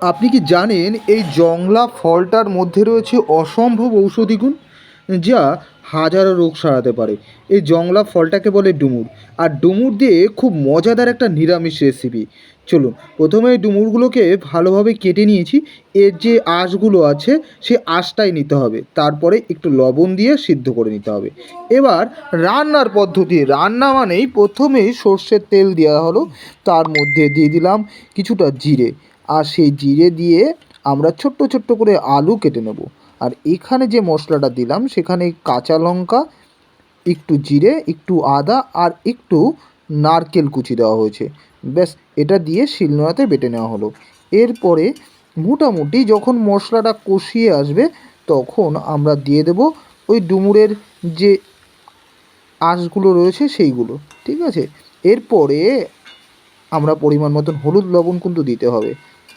আপনি কি জানেন এই জংলা ফলটার মধ্যে রয়েছে অসম্ভব ঔষধি গুণ? যা হাজারো রোগ সারাতে পারে। এই জংলা ফলটাকে বলে ডুমুর। আর ডুমুর দিয়ে খুব মজাদার একটা নিরামিষ রেসিপি চলুন, প্রথমে এই ডুমুরগুলোকে ভালোভাবে কেটে নিয়েছি। এর যে আঁশগুলো আছে, সে আঁশটাই নিতে হবে। তারপরে একটু লবণ দিয়ে সিদ্ধ করে নিতে হবে। এবার রান্নার পদ্ধতি। রান্না মানেই প্রথমেই সর্ষের তেল দেওয়া হলো। তার মধ্যে দিয়ে দিলাম কিছুটা জিরে। আর সেই জিরে দিয়ে আমরা ছোট্ট ছোট্ট করে আলু কেটে নেব। আর এখানে যে মশলাটা দিলাম, সেখানে কাঁচা লঙ্কা, একটু জিরে, একটু আদা আর একটু নারকেল কুচি দেওয়া হয়েছে। ব্যাস, এটা দিয়ে শিলনোড়াতে বেটে নেওয়া হলো। এরপরে মোটামুটি যখন মশলাটা কষিয়ে আসবে, তখন আমরা দিয়ে দেব ওই ডুমুরের যে আঁশগুলো রয়েছে, সেইগুলো। ঠিক আছে? এরপরে আমরা পরিমাণ মতন হলুদ লবণ কিন্তু দিতে হবে।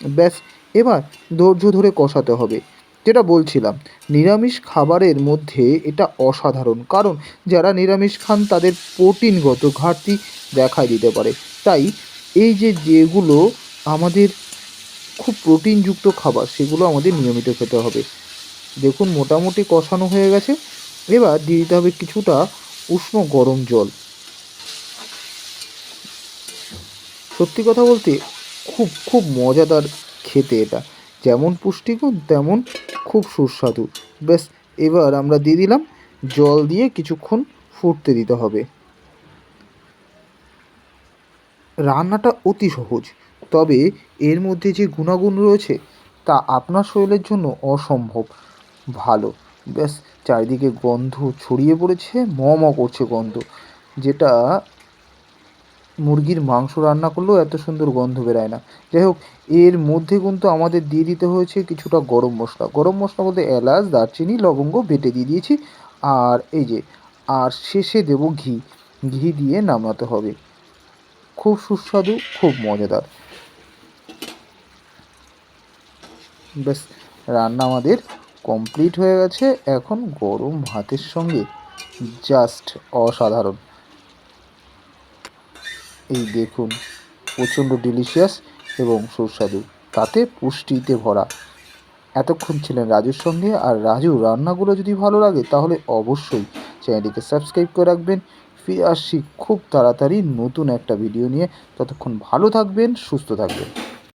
ব্যাস, এবার ধৈর্য ধরে কষাতে হবে। যেটা বলছিলাম, নিরামিষ খাবারের মধ্যে এটা অসাধারণ, কারণ যারা নিরামিষ খান তাদের প্রোটিনগত ঘাটতি দেখা দিতে পারে। তাই এই যে যেগুলো আমাদের খুব প্রোটিনযুক্ত খাবার, সেগুলো আমাদের নিয়মিত খেতে হবে। দেখুন, মোটামুটি কষানো হয়ে গেছে। এবার দিয়ে দিতে হবে কিছুটা উষ্ণ গরম জল। সত্যি কথা বলতে খুব খুব মজাদার খেতে এটা। যেমন পুষ্টিকর তেমন খুব সুস্বাদু। ব্যাস, এবার আমরা দিয়ে দিলাম জল দিয়ে কিছুক্ষণ ফুটতে দিতে হবে। রান্নাটা অতি সহজ, তবে এর মধ্যে যে গুণাগুণ রয়েছে তা আপনার শরীরের জন্য অসম্ভব ভালো। ব্যাস, চারিদিকে গন্ধ ছড়িয়ে পড়েছে ম ম করছে গন্ধ, যেটা মুরগির মাংস রান্না করলেও এত সুন্দর গন্ধ বেরোয় না। যাই হোক, এর মধ্যে কিন্তু আমাদের দিয়ে দিতে হয়েছে কিছুটা গরম মশলা। গরম মশলা বলতে এলাচ, দারচিনি, লবঙ্গ বেটে দিয়ে দিয়েছি। আর এই যে, আর শেষে দেব ঘি। ঘি দিয়ে নামাতে হবে। খুব সুস্বাদু, খুব মজাদার। ব্যাস, রান্না আমাদের কমপ্লিট হয়ে গেছে। এখন গরম ভাতের সঙ্গে জাস্ট অসাধারণ। এই দেখুন, প্রচণ্ড ডিলিশিয়াস এবং সুস্বাদু। তাতে পুষ্টিতে ভরা। এতক্ষণ ছিলেন রাজুর সঙ্গে, আর রাজু রান্নাগুলো যদি ভালো লাগে, তাহলে অবশ্যই চ্যানেলটিকে সাবস্ক্রাইব করে রাখবেন। ফিরে আসছি খুব তাড়াতাড়ি নতুন একটা ভিডিও নিয়ে। ততক্ষণ ভালো থাকবেন, সুস্থ থাকবেন।